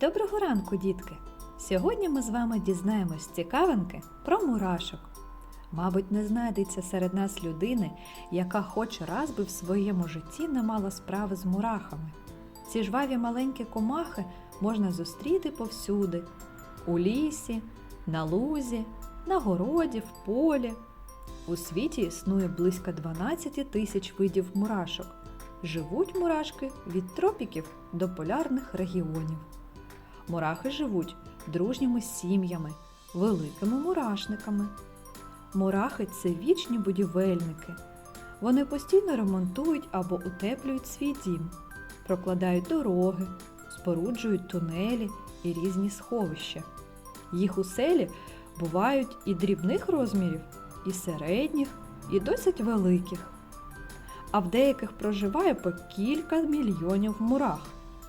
Доброго ранку, дітки! Сьогодні ми з вами дізнаємось цікавинки про мурашок. Мабуть, не знайдеться серед нас людини, яка хоч раз би в своєму житті не мала справи з мурахами. Ці жваві маленькі комахи можна зустріти повсюди: у лісі, на лузі, на городі, в полі. У світі існує близько 12 тисяч видів мурашок. Живуть мурашки від тропіків до полярних регіонів. Мурахи живуть дружніми сім'ями, великими мурашниками. Мурахи це вічні будівельники. Вони постійно ремонтують або утеплюють свій дім, прокладають дороги, споруджують тунелі і різні сховища. Їх оселі бувають і дрібних розмірів, і середніх, і досить великих. А в деяких проживає по кілька мільйонів мурах.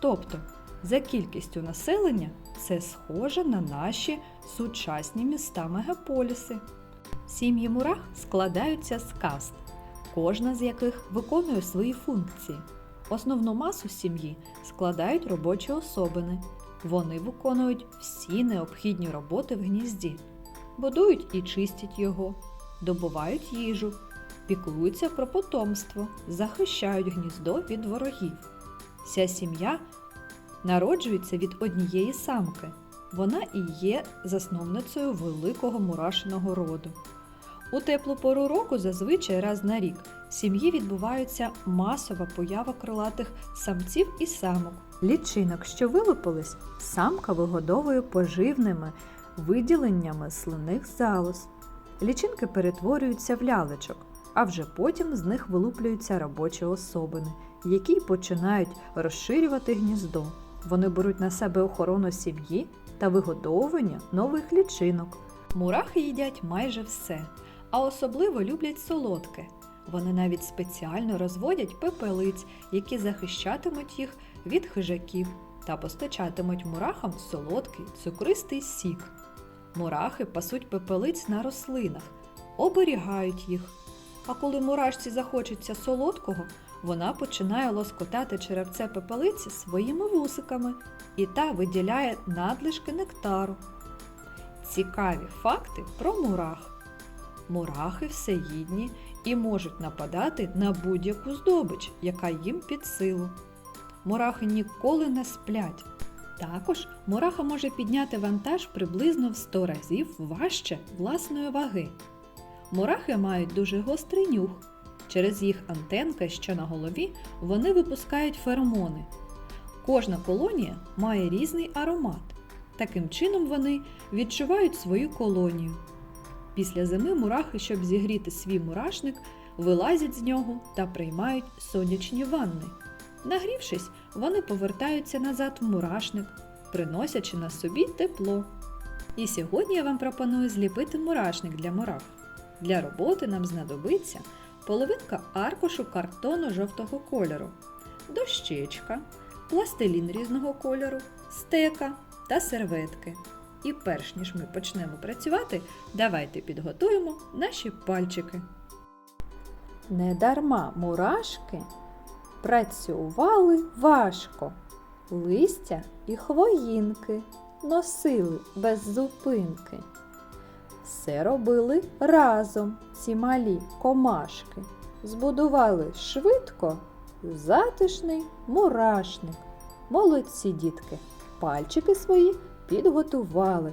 Тобто, за кількістю населення це схоже на наші сучасні міста мегаполіси. Сім'ї мурах складаються з каст, кожна з яких виконує свої функції. Основну масу сім'ї складають робочі особини. Вони виконують всі необхідні роботи в гнізді, будують і чистять його, добувають їжу, піклуються про потомство, захищають гніздо від ворогів. Вся сім'я народжується від однієї самки. Вона і є засновницею великого мурашиного роду. У теплу пору року зазвичай раз на рік в сім'ї відбувається масова поява крилатих самців і самок. Лічинок, що вилупились, самка вигодовує поживними виділеннями слинних залоз. Лічинки перетворюються в лялечок, а вже потім з них вилуплюються робочі особини, які починають розширювати гніздо. Вони беруть на себе охорону сім'ї та вигодовування нових лічинок. Мурахи їдять майже все, а особливо люблять солодке. Вони навіть спеціально розводять пепелиць, які захищатимуть їх від хижаків та постачатимуть мурахам солодкий цукристий сік. Мурахи пасуть пепелиць на рослинах, оберігають їх. А коли мурашці захочеться солодкого, вона починає лоскотати черевце пепелиці своїми вусиками, і та виділяє надлишки нектару. Цікаві факти про мурах. Мурахи всеїдні і можуть нападати на будь-яку здобич, яка їм під силу. Мурахи ніколи не сплять. Також мураха може підняти вантаж приблизно в 100 разів важче власної ваги. Мурахи мають дуже гострий нюх. Через їх антенки, що на голові, вони випускають феромони. Кожна колонія має різний аромат. Таким чином вони відчувають свою колонію. Після зими мурахи, щоб зігріти свій мурашник, вилазять з нього та приймають сонячні ванни. Нагрівшись, вони повертаються назад в мурашник, приносячи на собі тепло. І сьогодні я вам пропоную зліпити мурашник для мурах. Для роботи нам знадобиться половинка аркушу картону жовтого кольору, дощечка, пластилін різного кольору, стека та серветки. І перш ніж ми почнемо працювати, давайте підготуємо наші пальчики. Недарма мурашки працювали важко, листя і хвоїнки носили без зупинки. Все робили разом ці малі комашки. Збудували швидко затишний мурашник. Молодці дітки, пальчики свої підготували.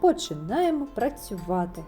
Починаємо працювати.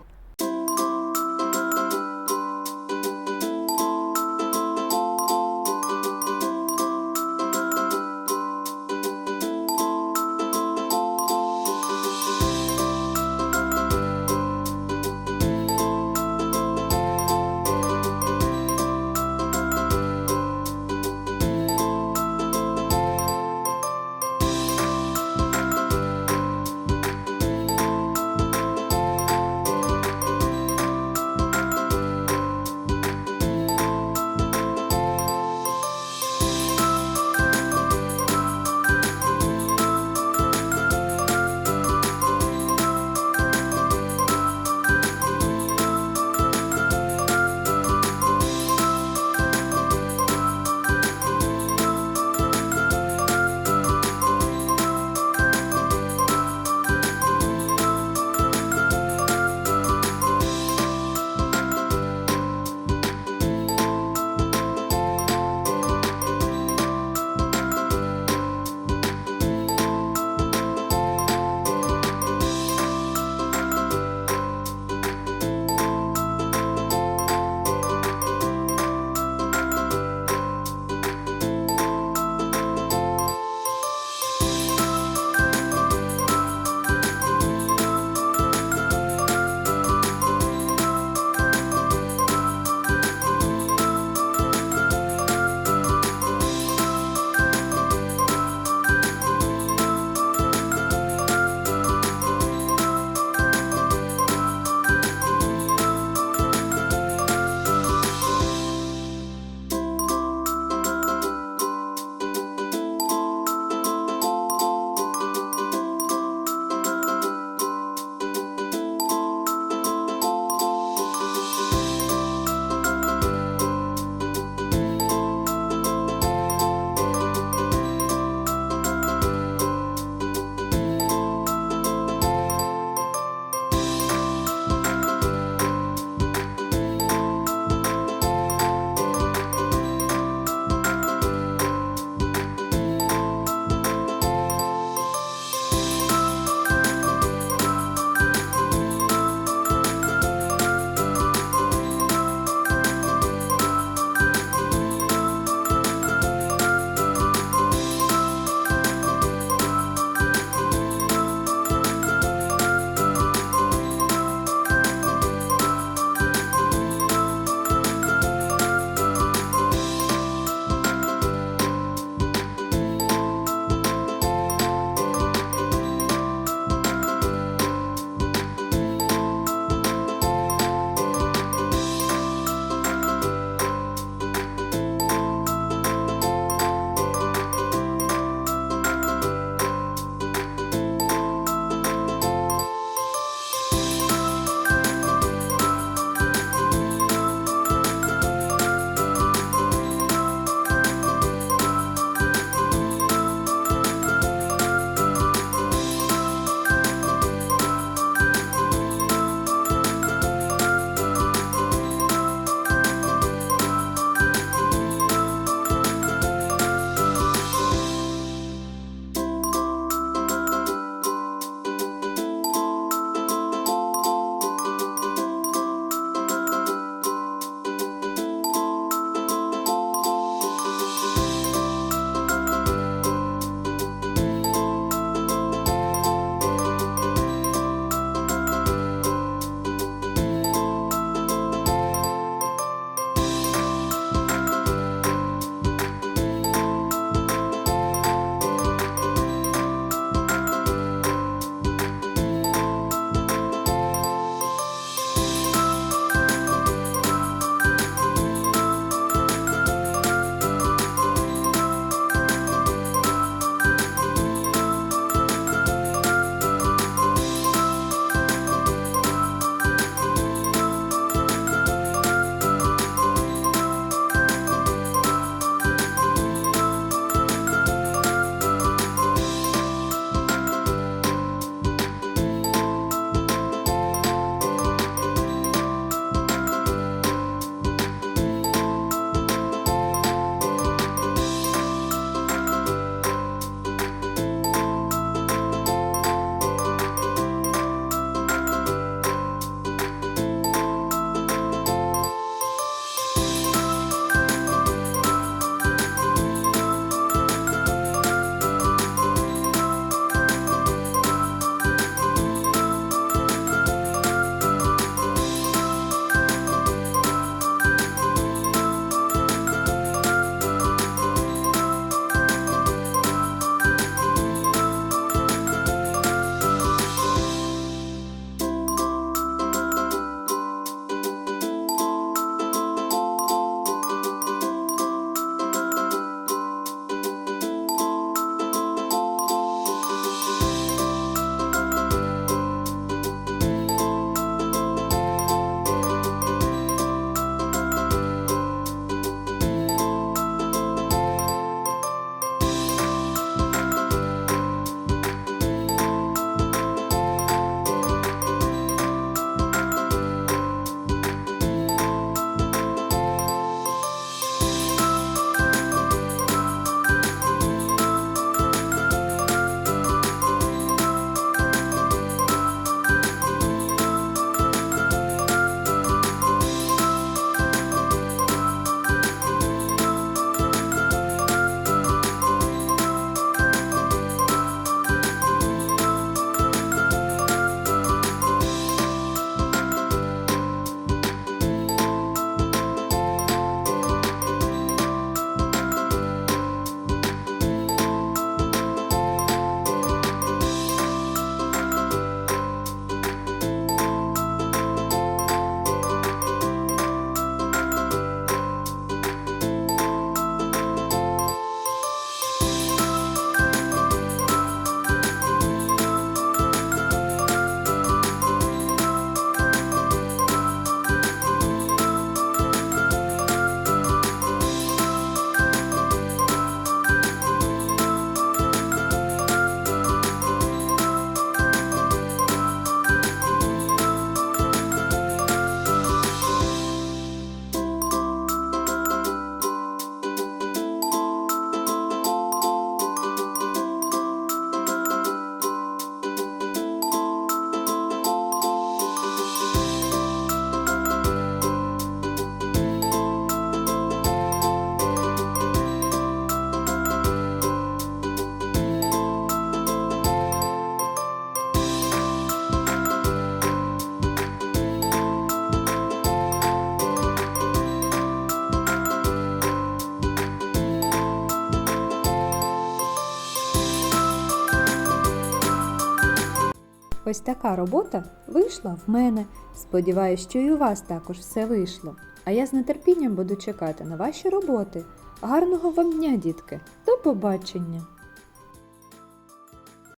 Ось така робота вийшла в мене. Сподіваюсь, що і у вас також все вийшло. А я з нетерпінням буду чекати на ваші роботи. Гарного вам дня, дітки! До побачення!